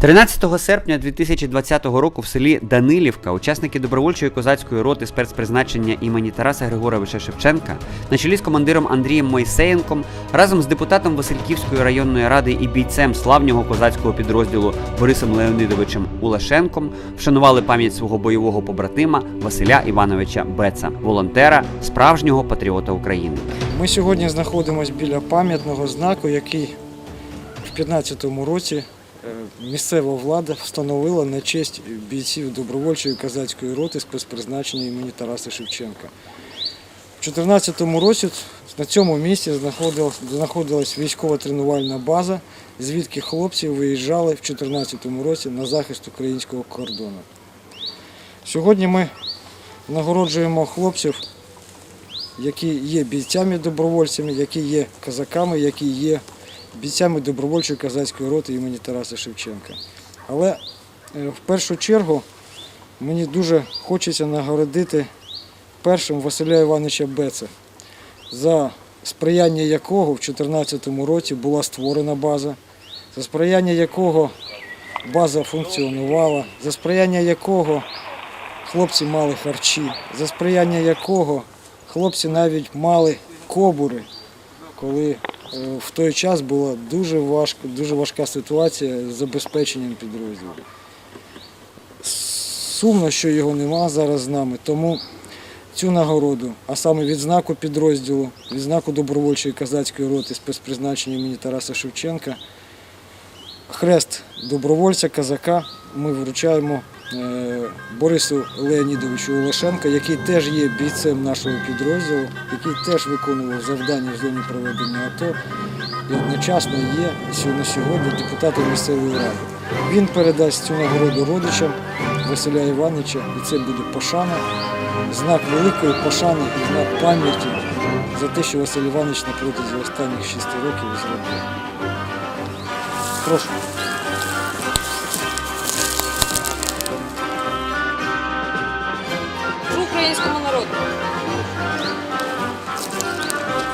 13 серпня 2020 року в селі Данилівка учасники добровольчої козацької роти спецпризначення імені Тараса Григоровича Шевченка на чолі з командиром Андрієм Мойсеєнком разом з депутатом Васильківської районної ради і бійцем славнього козацького підрозділу Борисом Леонидовичем Улашенком вшанували пам'ять свого бойового побратима Василя Івановича Беца, волонтера, справжнього патріота України. Ми сьогодні знаходимося біля пам'ятного знаку, який в 2015 році місцева влада встановила на честь бійців добровольчої козацької роти спецпризначення імені Тараса Шевченка. У 2014 році на цьому місці знаходилась, військова тренувальна база, звідки хлопці виїжджали в 2014 році на захист українського кордону. Сьогодні ми нагороджуємо хлопців які є бійцями добровольцями, які є козаками, які є бійцями добровольчої козацької роти імені Тараса Шевченка. Але е, в першу чергу мені дуже хочеться нагородити першим Василя Івановича Беца, за сприяння якого в 2014 році була створена база, за сприяння якого база функціонувала, за сприяння якого хлопці мали харчі, за сприяння якого хлопці навіть мали кобури, коли в той час була дуже важко, дуже важка ситуація з забезпеченням підрозділу. Сумно, що його нема зараз з нами, тому цю нагороду, а саме відзнаку підрозділу, відзнаку добровольчої козацької роти спецпризначення імені Тараса Шевченка, хрест добровольця, козака ми вручаємо Борису Леонідовичу Олешенка, який теж є бійцем нашого підрозділу, який теж виконував завдання в зоні проведення АТО і одночасно є на сьогодні депутатом місцевої ради. Він передасть цю нагороду родичам Василя Івановича, і це буде пошана, знак великої пошани і знак пам'яті за те, що Василь Іванович на протязі останніх шести років зробив. Прошу. Українському народу.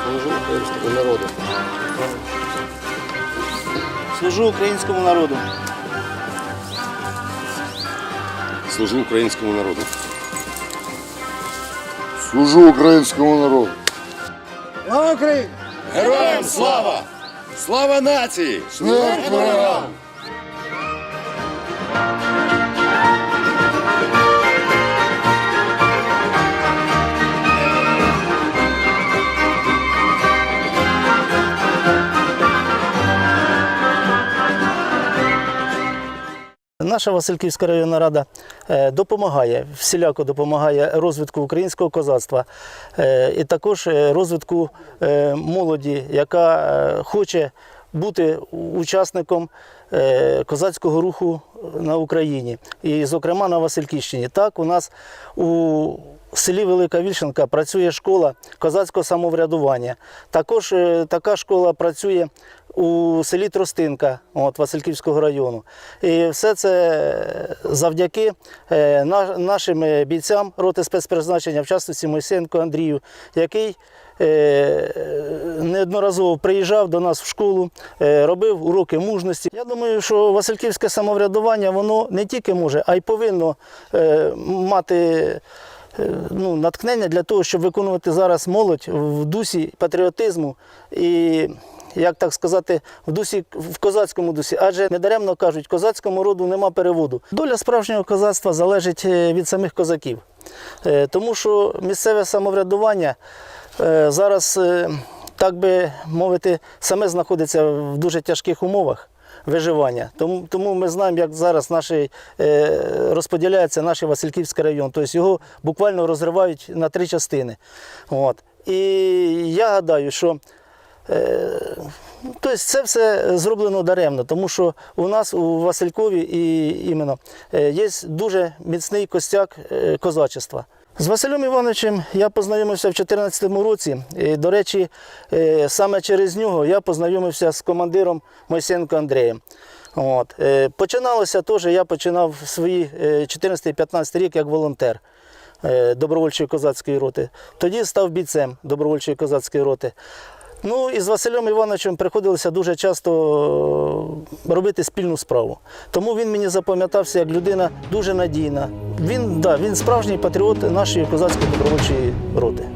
Служу українському народу. Служу українському народу. Служу українському народу. Служу українському народу. Слава Україні! Героям слава! Слава нації! Смерть ворогам! Наша Васильківська районна рада е, допомагає, всіляко допомагає розвитку українського козацтва е, і також е, розвитку молоді, яка хоче бути учасником козацького руху на Україні, і, зокрема, на Васильківщині. Так, у нас у селі Велика Вільшенка працює школа козацького самоврядування. Також така школа працює у селі Тростинка от, Васильківського району. І все це завдяки е, нашим е, бійцям роти спецпризначення, в частності Мойсенко Андрію, який е, неодноразово приїжджав до нас в школу, робив уроки мужності. Я думаю, що Васильківське самоврядування воно не тільки може, а й повинно мати ну, натхнення для того, щоб виконувати зараз молодь в дусі патріотизму і. Як так сказати, в дусі в козацькому дусі, адже недаремно кажуть, козацькому роду нема переводу. Доля справжнього козацтва залежить е, від самих козаків, Е, тому що місцеве самоврядування е, зараз, так би мовити, саме знаходиться в дуже тяжких умовах виживання. Тому, тому ми знаємо, як зараз наші, е, розподіляється наш Васильківський район. Тобто його буквально розривають на три частини. От. І я гадаю, що Тобто це все зроблено даремно, тому що у нас у Василькові і іменно е, є дуже міцний костяк е, козачества. З Василем Івановичем я познайомився в 2014 році. І, до речі, е, саме через нього я познайомився з командиром Мойсенко Андрієм. От. Е, Починалося теж, я починав свої е, 14-15 рік як волонтер е, добровольчої козацької роти. Тоді став бійцем добровольчої козацької роти. Ну і з Василем Івановичем приходилося дуже часто е, робити спільну справу. Тому він мені запам'ятався як людина дуже надійна. Він, да, він справжній патріот нашої козацької добровольчої роти.